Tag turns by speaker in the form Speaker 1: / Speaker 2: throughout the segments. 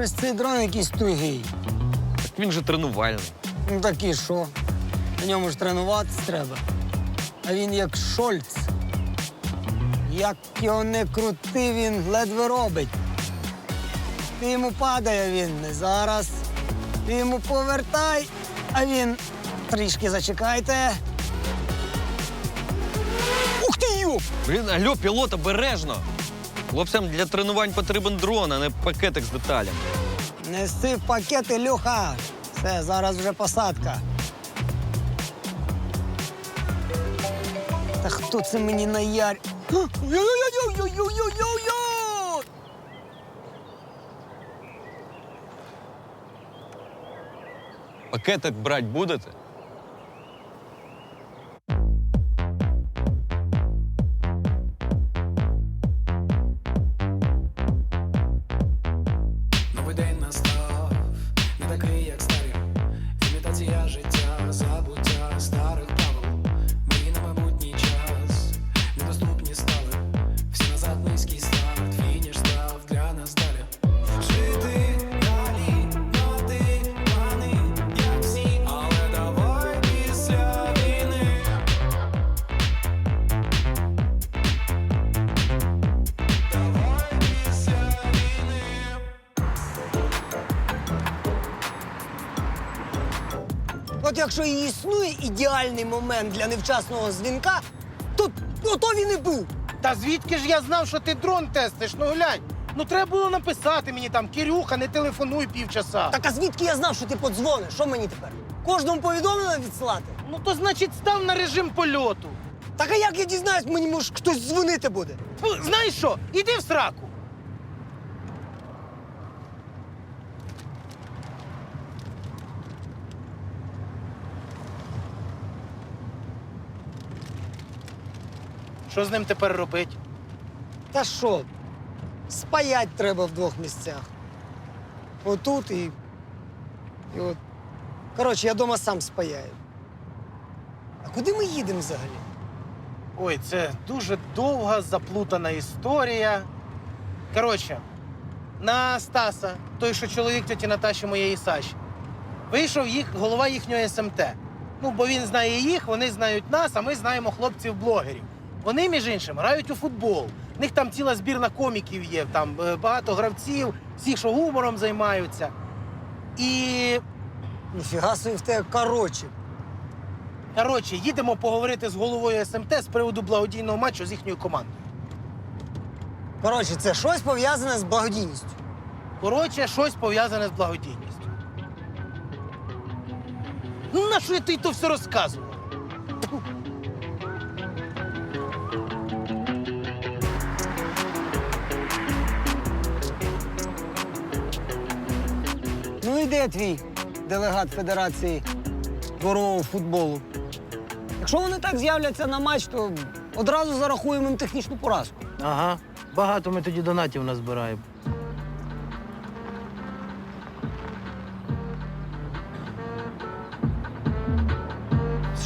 Speaker 1: Щось цей дрон якийсь тугий.
Speaker 2: Так він же тренувальний.
Speaker 1: Ну так і що? На ньому ж тренуватись треба. А він як Шольц. Як його не крути, він ледве робить. Ти йому падає, він не зараз. Ти йому повертай, а він трішки зачекайте. Ух ти йоп!
Speaker 2: Блін, алло, пілот, обережно. Хлопцям для тренувань потрібен дрон, а не пакетик з деталями.
Speaker 1: Неси пакети, Люха. Все, зараз вже посадка. Та хто це мені наярь?
Speaker 2: Пакетик брати будете?
Speaker 1: От якщо і існує ідеальний момент для невчасного дзвінка, то ото він і був.
Speaker 3: Та звідки ж я знав, що ти дрон тестиш? Ну глянь. Ну треба було написати мені там, Кирюха, не телефонуй півчаса.
Speaker 1: Так а звідки я знав, що ти подзвониш? Що мені тепер? Кожному повідомлення відсилати?
Speaker 3: Ну то значить став на режим польоту.
Speaker 1: Так а як я дізнаюсь, мені може хтось дзвонити буде?
Speaker 3: Фу, знаєш що? Іди в сраку. Що з ним тепер робити?
Speaker 1: Та що? Спаять треба в двох місцях. Отут і. і от. Коротше, я дома сам спаяю. А куди ми їдемо взагалі?
Speaker 3: Ой, це дуже довга заплутана історія. Коротше, на Стаса, той, що чоловік тьоті Наташі моєї Саші, вийшов їх голова їхнього СМТ. Ну, бо він знає їх, вони знають нас, а ми знаємо хлопців-блогерів. Вони, між іншим, грають у футбол. У них там ціла збірна коміків є, там е, багато гравців, всі, що гумором займаються. І
Speaker 1: Ніфіга собі в тебе коротше.
Speaker 3: Коротше, їдемо поговорити з головою СМТ з приводу благодійного матчу з їхньою командою.
Speaker 1: Коротше, це щось пов'язане з благодійністю.
Speaker 3: Коротше, щось пов'язане з благодійністю. Ну, на що я тобі то все розказував?
Speaker 1: Ну і де твій делегат Федерації дворового футболу? Якщо вони так з'являться на матч, то одразу зарахуємо їм технічну поразку.
Speaker 4: Ага. Багато ми тоді донатів назбираємо.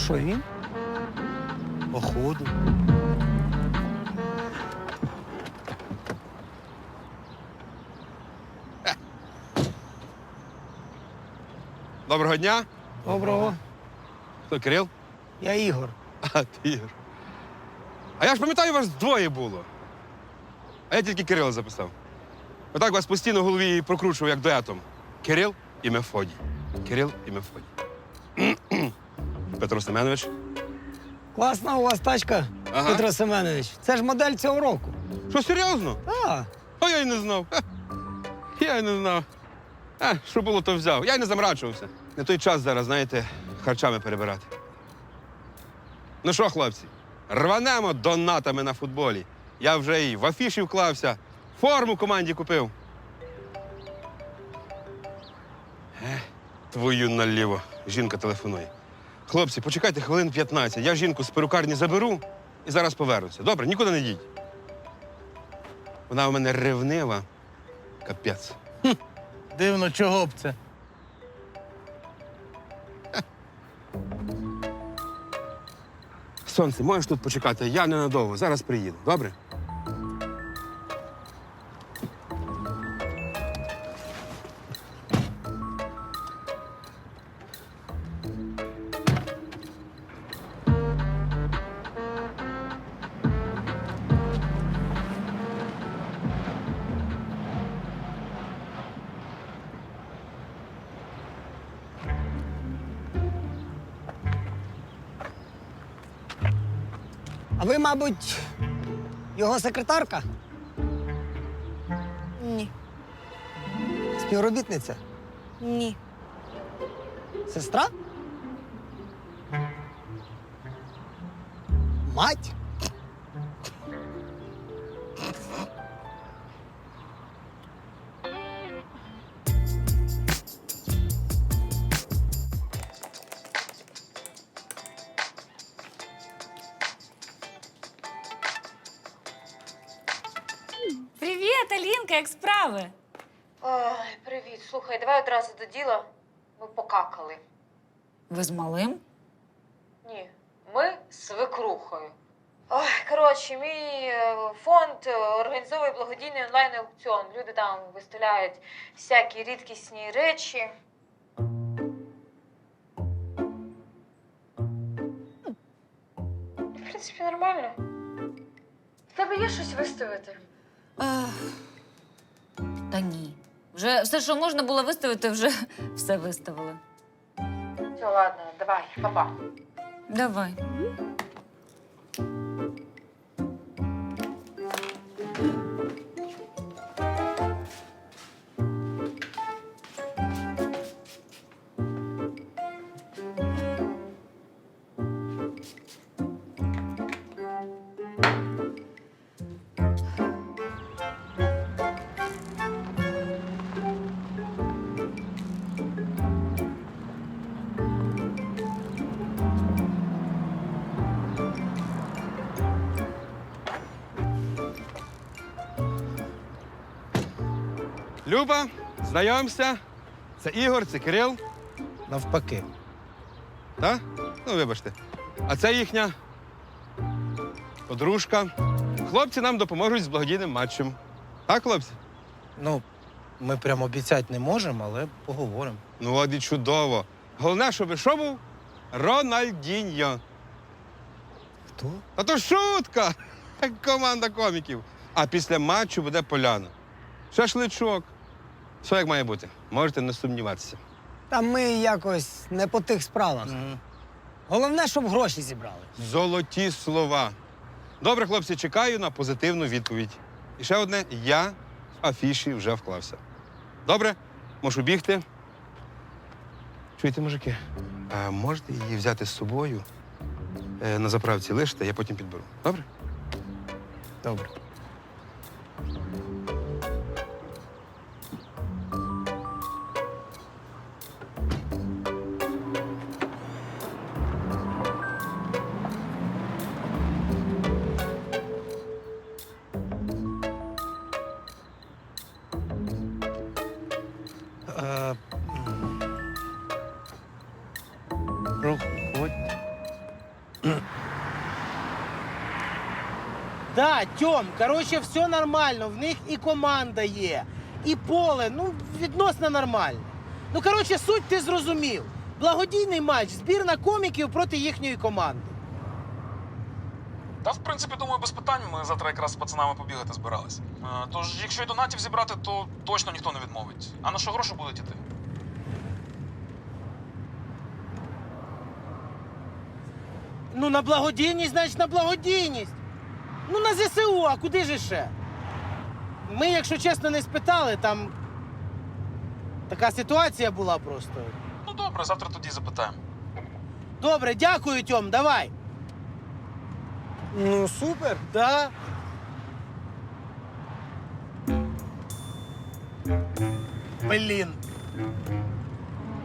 Speaker 1: Що він?
Speaker 5: Доброго дня.
Speaker 1: Доброго.
Speaker 5: Хто Кирил?
Speaker 1: Я Ігор.
Speaker 5: А, ти Ігор. А я ж пам'ятаю, вас двоє було. А я тільки Кирила записав. Отак вас постійно в голові прокручував як дуетом. Кирил і Мефодій. Кирил і Мефодій. Петро Семенович.
Speaker 1: Класна у вас тачка,
Speaker 5: Ага.
Speaker 1: Петро Семенович. Це ж модель цього року.
Speaker 5: Що серйозно?
Speaker 1: А,
Speaker 5: А я й не знав. Я й не знав. А, що було, то взяв. Я й не замрачувався. Не той час зараз, знаєте, харчами перебирати. Ну що, хлопці, рванемо донатами на футболі. Я вже і в афіші вклався, форму команді купив. Е, твою наліво. Жінка телефонує. Хлопці, почекайте хвилин 15. Я жінку з перукарні заберу і зараз повернуся. Добре, нікуди не йдіть. Вона у мене ревнива. Капець.
Speaker 4: Дивно, чого б це?
Speaker 5: Сонце, можеш тут почекати? Я ненадовго. Зараз приїду. Добре?
Speaker 1: Мабуть, його секретарка?
Speaker 6: Ні.
Speaker 1: Співробітниця?
Speaker 6: Ні.
Speaker 1: Сестра? Мать?
Speaker 6: Слухай, давай одразу до діла. Ми покакали.
Speaker 7: Ви з малим?
Speaker 6: Ні, ми з свекрухою. Ой, коротше, мій е, фонд е, організовує благодійний онлайн-аукціон. Люди там виставляють всякі рідкісні речі. В принципі, нормально. В тебе є щось виставити?
Speaker 7: Ех, та ні. Вже все, що можна було виставити, вже все виставили.
Speaker 6: Все, ладно, давай, па-па.
Speaker 7: Давай.
Speaker 5: Люба, знайомся. Це Ігор, це Кирил.
Speaker 3: Навпаки.
Speaker 5: Так? Ну, вибачте. А це їхня подружка. Хлопці нам допоможуть з благодійним матчем. Так, хлопці?
Speaker 3: Ну, ми прям обіцяти не можемо, але поговоримо.
Speaker 5: Ну, от і чудово. Головне, щоб що був Рональдіньо.
Speaker 1: Хто?
Speaker 5: А то шутка! Команда коміків. А після матчу буде поляна. Шашличок. Все як має бути. Можете не сумніватися.
Speaker 1: Та ми якось не по тих справах. Головне, щоб гроші зібрали.
Speaker 5: Золоті слова. Добре, хлопці, чекаю на позитивну відповідь. І ще одне: я в афіші вже вклався. Добре, можу бігти. Чуєте, мужики, а можете її взяти з собою е, на заправці лиште, я потім підберу. Добре?
Speaker 3: Добре. Да, коротше, все нормально. В них і команда є, і поле, ну, відносно нормально. Ну, коротше, суть ти зрозумів. Благодійний матч, збірна коміків проти їхньої команди.
Speaker 8: Та, в принципі, думаю, без питань. Ми завтра якраз з пацанами побігати збирались. Е, Тож, якщо й донатів зібрати, то точно ніхто не відмовить. А на що гроші будуть іти?
Speaker 3: Ну, на благодійність, значить, на благодійність. Ну, на ЗСУ, а куди ж ще? Ми, якщо чесно, не спитали, там така ситуація була просто.
Speaker 8: Ну добре, завтра тоді запитаємо.
Speaker 3: Добре, дякую, Тьом, давай.
Speaker 1: Ну, супер.
Speaker 3: Да. Блін.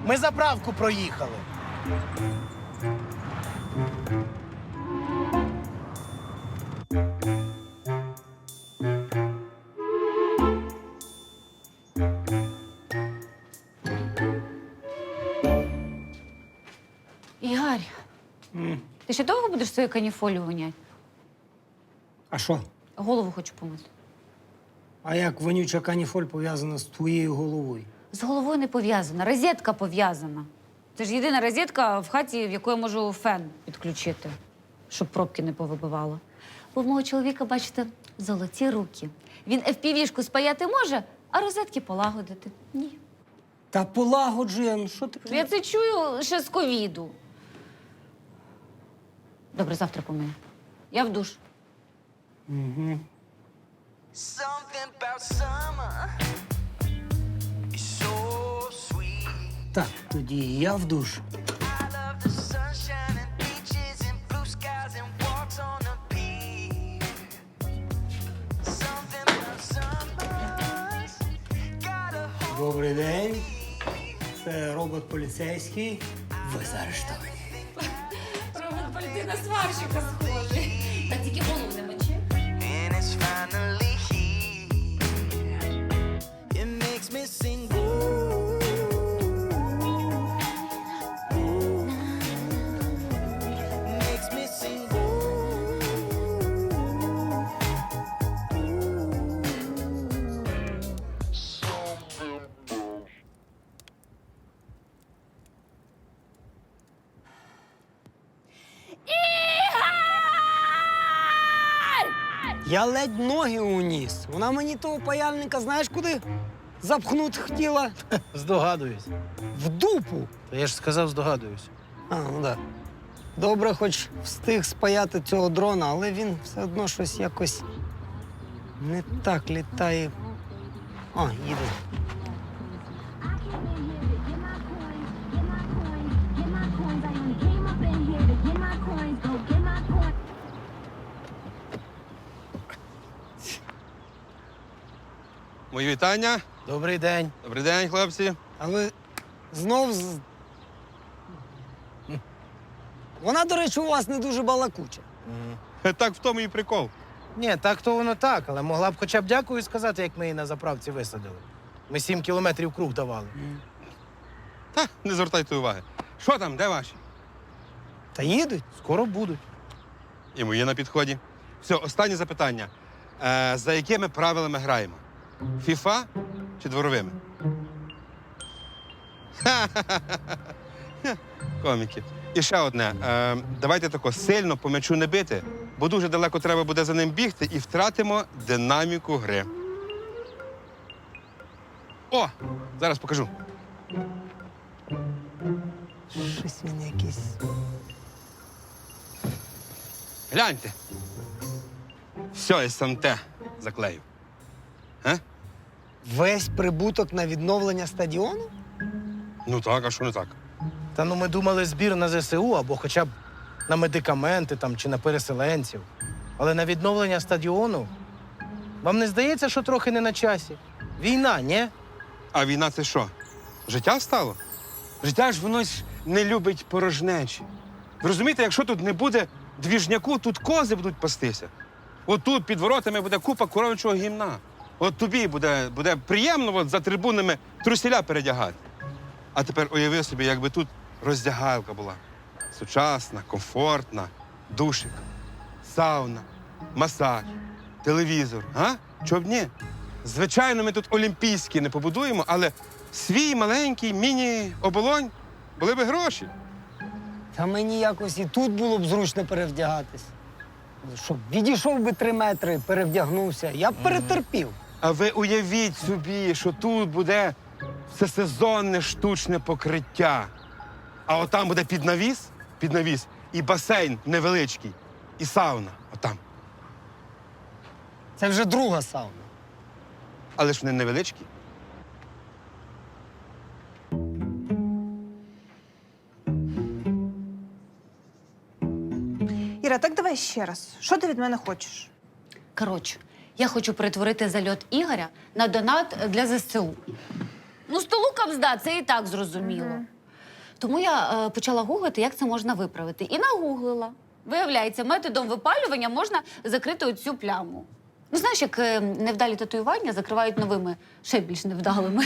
Speaker 3: Ми заправку проїхали.
Speaker 7: Ще довго будеш свою каніфолію воняти?
Speaker 1: А що?
Speaker 7: Голову хочу помити.
Speaker 1: А як вонюча каніфоль пов'язана з твоєю головою?
Speaker 7: З головою не пов'язана, розетка пов'язана. Це ж єдина розетка в хаті, в яку я можу фен підключити, щоб пробки не повибивало. Бо в мого чоловіка, бачите, золоті руки. Він FPV-шку спаяти може, а розетки полагодити. Ні.
Speaker 1: Та полагоджує, ну що ти?
Speaker 7: Я це чую ще з ковіду. Добре, завтра помию. Я в душ.
Speaker 1: Угу. Так, тоді я в душ. Добрий день. Це робот поліцейський. Ви заарештовані.
Speaker 7: На сварщика схожий.
Speaker 1: Я ледь ноги уніс. Вона мені того паяльника, знаєш куди? Запхнути хотіла
Speaker 3: Здогадуюсь.
Speaker 1: в дупу.
Speaker 3: Та я ж сказав, здогадуюсь.
Speaker 1: А, ну так. Добре, хоч встиг спаяти цього дрона, але він все одно щось якось не так літає. О, їде.
Speaker 5: Мої вітання.
Speaker 3: Добрий день.
Speaker 5: Добрий день, хлопці.
Speaker 1: Але знов. З... Вона, до речі, у вас не дуже балакуча.
Speaker 5: Так в тому і прикол.
Speaker 3: Ні, так то воно так, але могла б хоча б дякую сказати, як ми її на заправці висадили. Ми сім кілометрів круг давали.
Speaker 5: Та не звертайте уваги. Що там, де ваші?
Speaker 1: Та їдуть.
Speaker 3: Скоро будуть.
Speaker 5: І мої на підході. Все, останнє запитання. Е, за якими правилами граємо? Фіфа чи дворовими? Коміки. І ще одне. Е, давайте тако сильно по м'ячу не бити, бо дуже далеко треба буде за ним бігти і втратимо динаміку гри. О! Зараз покажу.
Speaker 1: Щось він якийсь.
Speaker 5: Гляньте. Все, СМТ заклею. Е?
Speaker 1: Весь прибуток на відновлення стадіону?
Speaker 5: Ну так, а що не так?
Speaker 3: Та ну ми думали збір на ЗСУ або хоча б на медикаменти там, чи на переселенців. Але на відновлення стадіону. Вам не здається, що трохи не на часі? Війна, ні?
Speaker 5: А війна це що? Життя стало? Життя ж воно ж не любить порожнечі. Ви розумієте, якщо тут не буде двіжняку, тут кози будуть пастися. От тут під воротами буде купа коров'ячого гімна. От тобі буде, буде приємно от, за трибунами трусіля передягати. А тепер уяви собі, якби тут роздягалка була. Сучасна, комфортна, душик, сауна, масаж, телевізор. А? Чоб ні? Звичайно, ми тут олімпійські не побудуємо, але свій маленький міні-оболонь були би гроші.
Speaker 1: Та мені якось і тут було б зручно перевдягатись. Щоб відійшов би три метри, перевдягнувся, я б перетерпів.
Speaker 5: А ви уявіть собі, що тут буде всесезонне штучне покриття. А отам буде під навіс, під навіс, і басейн невеличкий, і сауна. Отам.
Speaker 1: Це вже друга сауна.
Speaker 5: Але ж вони невеличкі.
Speaker 9: Іра, так давай ще раз. Що ти від мене хочеш?
Speaker 7: Коротше, я хочу перетворити зальот Ігоря на донат для ЗСУ. Ну, столу кабзда, це і так зрозуміло. Тому я е, почала гуглити, як це можна виправити. І нагуглила. Виявляється, методом випалювання можна закрити оцю пляму. Ну, знаєш, як е, невдалі татуювання закривають новими, ще більш невдалими.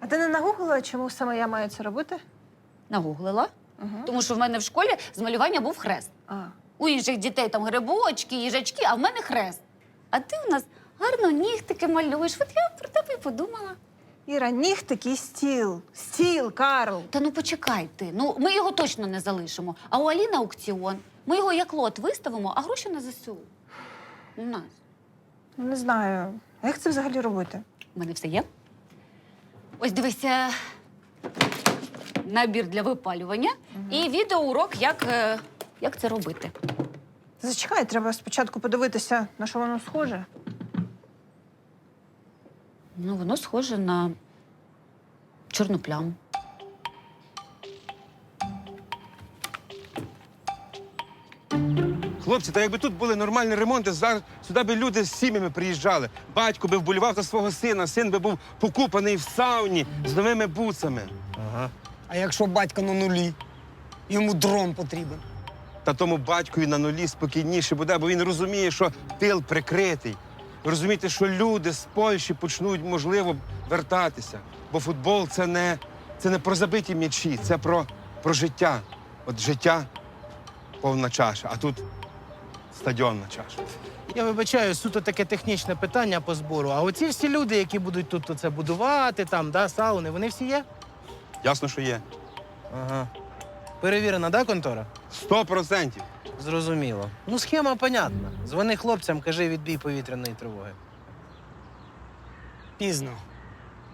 Speaker 9: А ти не нагуглила, чому саме я маю це робити?
Speaker 7: Нагуглила.
Speaker 9: Угу.
Speaker 7: Тому що в мене в школі з малювання був хрест.
Speaker 9: А.
Speaker 7: У інших дітей там грибочки, їжачки, а в мене хрест. А ти у нас гарно нігтики малюєш. От я про тебе і подумала.
Speaker 9: Іра, нігтик і стіл. Стіл, Карл.
Speaker 7: Та ну почекай ти. Ну ми його точно не залишимо. А у Аліни аукціон. Ми його як лот виставимо, а гроші на ЗСУ. У нас.
Speaker 9: Ну, Не знаю. А як це взагалі робити?
Speaker 7: У мене все є. Ось дивися. Набір для випалювання і відеоурок, як, е, як це робити.
Speaker 9: Зачекай, треба спочатку подивитися, на що воно схоже.
Speaker 7: Ну, воно схоже на чорну пляму.
Speaker 5: Хлопці, та якби тут були нормальні ремонти, зараз сюди би люди з сім'ями приїжджали. Батько би вболівав за свого сина, син би був покупаний в сауні з новими буцами.
Speaker 1: А якщо батько на нулі, йому дрон потрібен.
Speaker 5: Та тому батькові на нулі спокійніше буде, бо він розуміє, що тил прикритий. Розумієте, що люди з Польщі почнуть, можливо, вертатися. Бо футбол це не, це не про забиті м'ячі, це про, про життя. От життя повна чаша, а тут стадіонна чаша.
Speaker 3: Я вибачаю, суто таке технічне питання по збору. А оці всі люди, які будуть тут це будувати, там, да, сауни, вони всі є?
Speaker 5: Ясно, що є.
Speaker 3: Ага. Перевірена, да, контора?
Speaker 5: Сто процентів.
Speaker 3: Зрозуміло. Ну, схема понятна. Дзвони хлопцям, кажи відбій повітряної тривоги.
Speaker 1: Пізно.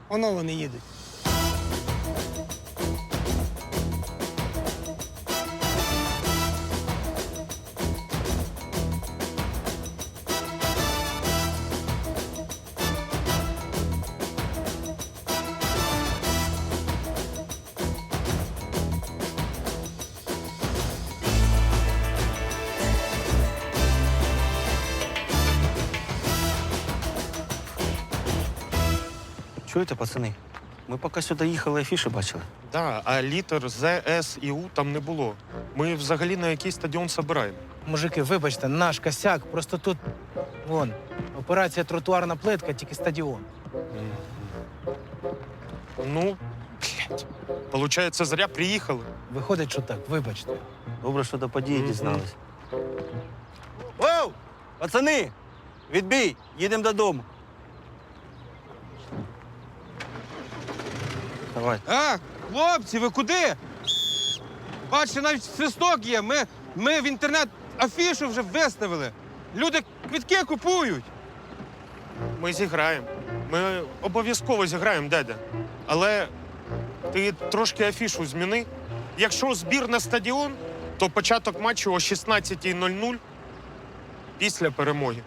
Speaker 1: Воно вони їдуть.
Speaker 10: Чуєте, пацани? Ми поки сюди їхали, афіші бачили.
Speaker 11: Да, а літер З, С і У там не було. Ми взагалі на який стадіон собираємо.
Speaker 3: Мужики, вибачте, наш косяк. Просто тут, вон, операція тротуарна плитка, тільки стадіон.
Speaker 11: Ну, блядь. Получається, зря приїхали.
Speaker 3: Виходить, що так, вибачте.
Speaker 10: Добре, що до події
Speaker 11: Мгм.
Speaker 10: дізнались. Воу! Пацани! Відбій! Їдемо додому. Давай.
Speaker 5: А, хлопці, ви куди? Бачите, навіть свисток є. Ми, ми в інтернет афішу вже виставили. Люди квітки купують.
Speaker 11: Ми зіграємо. Ми обов'язково зіграємо, дядя. Але ти трошки афішу зміни. Якщо збір на стадіон, то початок матчу о 16.00 після перемоги.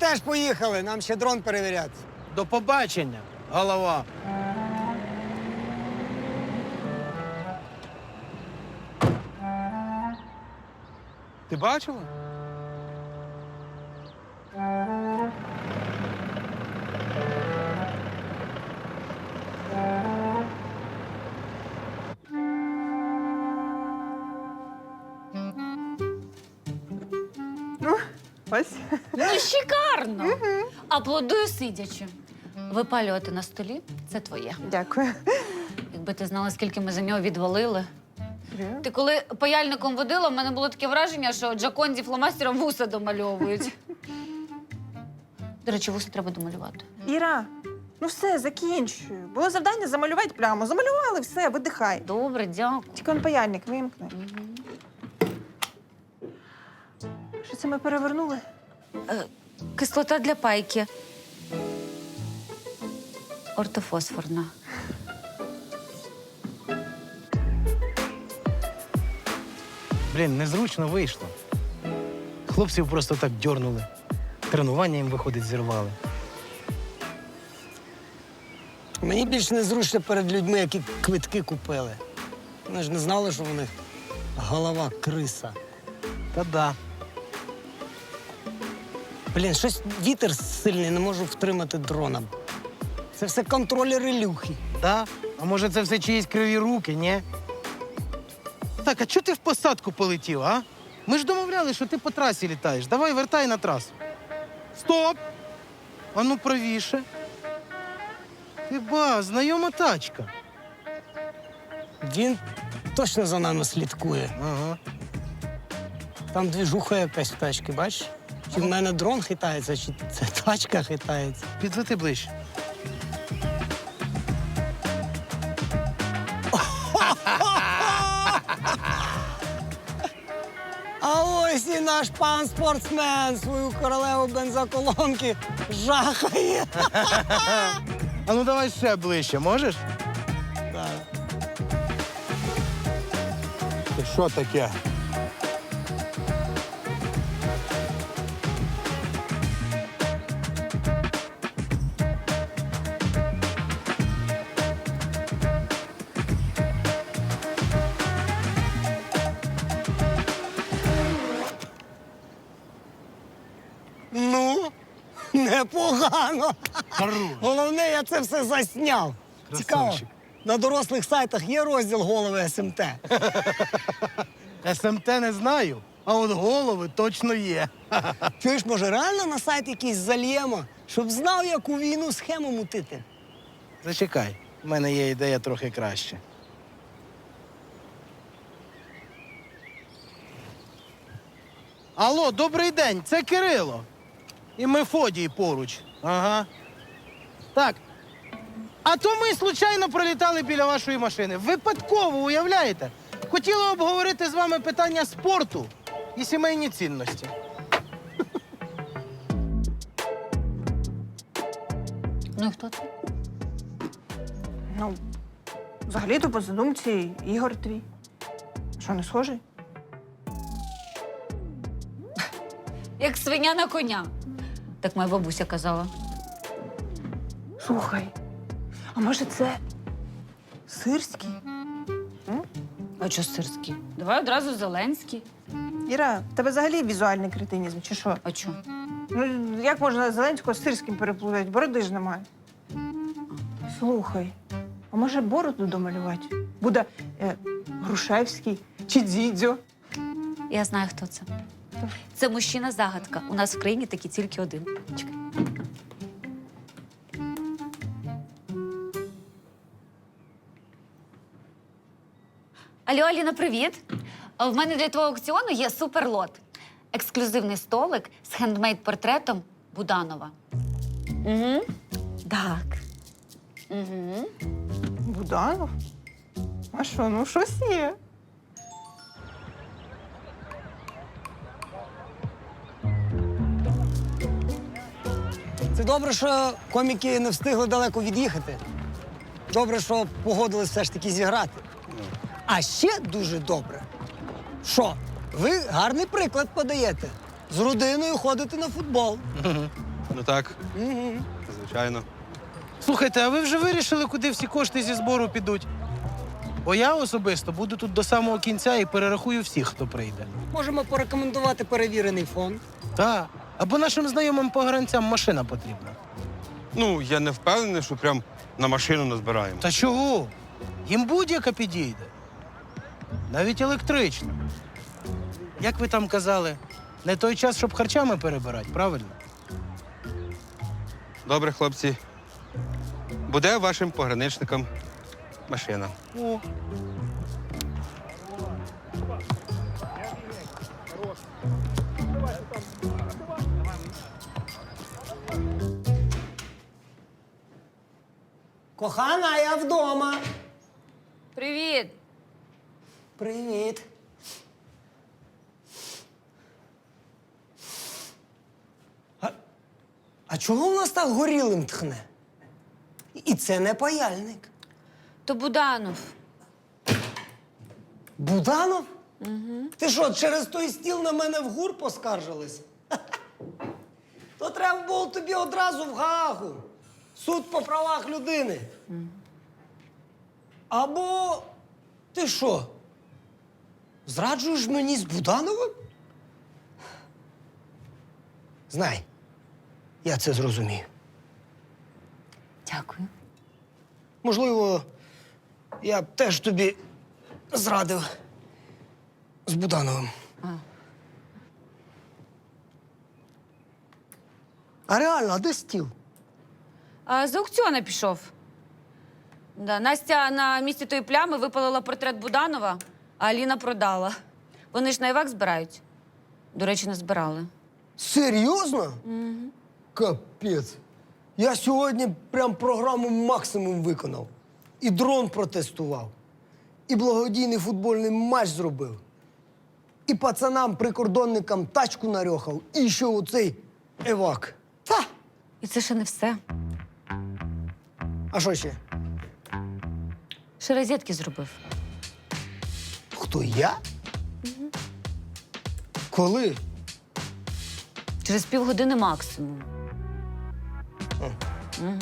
Speaker 1: Теж поїхали, нам ще дрон перевіряти.
Speaker 3: До побачення, голова.
Speaker 5: Ти бачила?
Speaker 9: Ось.
Speaker 7: Ну, шикарно! Аплодую сидячи. Випалювати на столі це твоє.
Speaker 9: Дякую.
Speaker 7: Якби ти знала, скільки ми за нього відвалили. Ти коли паяльником водила, в мене було таке враження, що Джаконді фломастером вуса домальовують. До речі, вуса треба домалювати.
Speaker 9: Іра, ну все, закінчую. Було завдання замалювати пляму. Замалювали, все, видихай.
Speaker 7: Добре, дякую.
Speaker 9: Тільки он паяльник вимкни. Що це ми перевернули?
Speaker 7: Кислота для пайки. Ортофосфорна.
Speaker 3: Блін, незручно вийшло. Хлопців просто так дьорнули. Тренування їм, виходить, зірвали.
Speaker 1: Мені більш незручно перед людьми, які квитки купили. Вони ж не знали, що в них голова криса.
Speaker 3: Та да.
Speaker 1: Блін, щось вітер сильний, не можу втримати дрона. Це все контролери люхи.
Speaker 3: Да? А може це все чиїсь криві руки, ні? Так, а чого ти в посадку полетів, а? Ми ж домовляли, що ти по трасі літаєш. Давай вертай на трасу. Стоп! А ну правіше. Ти ба, знайома тачка.
Speaker 1: Він точно за нами слідкує.
Speaker 3: Ага.
Speaker 1: Там двіжуха якась в тачці, бачиш? Чи в мене дрон хитається, чи це тачка хитається?
Speaker 3: Підлети ближче.
Speaker 1: А ось і наш пан спортсмен свою королеву бензоколонки жахає.
Speaker 3: А ну давай ще ближче, можеш? Так. Що таке?
Speaker 1: Непогано. Головне, я це все засняв. Цікаво. На дорослих сайтах є розділ голови СМТ.
Speaker 3: СМТ не знаю, а от голови точно є.
Speaker 1: Чуєш, може, реально на сайт якийсь зальємо, щоб знав, яку війну схему мутити.
Speaker 3: Зачекай, в мене є ідея трохи краще. Алло, добрий день, це Кирило. І Мефодій поруч. Ага. Так. А то ми случайно пролітали біля вашої машини. Випадково, уявляєте? Хотіли обговорити з вами питання спорту і сімейні цінності.
Speaker 7: Ну і хто це?
Speaker 9: Ну, взагалі-то по задумці Ігор твій. Що, не схожий?
Speaker 7: Як свиня на коня. Так моя бабуся казала.
Speaker 9: Слухай, а може це сирський?
Speaker 7: А чо сирський? Давай одразу Зеленський.
Speaker 9: Іра, в тебе взагалі візуальний кретинізм, чи що?
Speaker 7: А чо?
Speaker 9: Ну, як можна Зеленського з сирським переплутати? Бороди ж немає. Слухай, а може бороду домалювати? Буде е, Грушевський чи Дідзьо?
Speaker 7: Я знаю, хто це. Це мужчина-загадка. У нас в країні такий тільки один. Чекай. Алло, Аліна, привіт. В мене для твого аукціону є суперлот. Ексклюзивний столик з хендмейд-портретом Буданова. Угу. Так. Угу.
Speaker 9: Буданов? А що, ну щось є.
Speaker 1: Це добре, що коміки не встигли далеко від'їхати. Добре, що погодились все ж таки зіграти. А ще дуже добре, що ви гарний приклад подаєте. З родиною ходите на футбол.
Speaker 5: Ну так,
Speaker 1: Угу.
Speaker 5: звичайно.
Speaker 3: Слухайте, а ви вже вирішили, куди всі кошти зі збору підуть? Бо я особисто буду тут до самого кінця і перерахую всіх, хто прийде.
Speaker 1: Можемо порекомендувати перевірений фонд.
Speaker 3: Так. Або нашим знайомим погранцям машина потрібна.
Speaker 5: Ну, я не впевнений, що прям на машину назбираємо.
Speaker 3: Та чого? Їм будь-яка підійде. Навіть електрична. Як ви там казали, не той час, щоб харчами перебирати, правильно?
Speaker 5: Добре, хлопці. Буде вашим пограничникам машина.
Speaker 3: О.
Speaker 1: Кохана, я вдома.
Speaker 7: Привіт.
Speaker 1: Привіт. А, а чого в нас так горілим тхне? І це не паяльник.
Speaker 7: То Буданов.
Speaker 1: Буданов? Угу. Ти що, через той стіл на мене в гур поскаржились? То треба було тобі одразу в Гаагу. Суд по правах людини. Або ти що? Зраджуєш мені з Будановим? Знай, я це зрозумію.
Speaker 7: Дякую.
Speaker 1: Можливо, я б теж тобі зрадив з Будановим.
Speaker 7: А.
Speaker 1: А реально, а де стіл?
Speaker 7: А з аукціону пішов. Да, Настя на місці тої плями випалила портрет Буданова, а Аліна продала. Вони ж на івак збирають. До речі, не збирали.
Speaker 1: Серйозно? Угу. Капець. Я сьогодні прям програму максимум виконав. І дрон протестував, і благодійний футбольний матч зробив. І пацанам, прикордонникам тачку нарьохав, і ще оцей евак. Та!
Speaker 7: І це ще не все.
Speaker 1: А що ще?
Speaker 7: Ще розетки зробив.
Speaker 1: Хто я? Угу. Коли?
Speaker 7: Через півгодини максимум. Угу.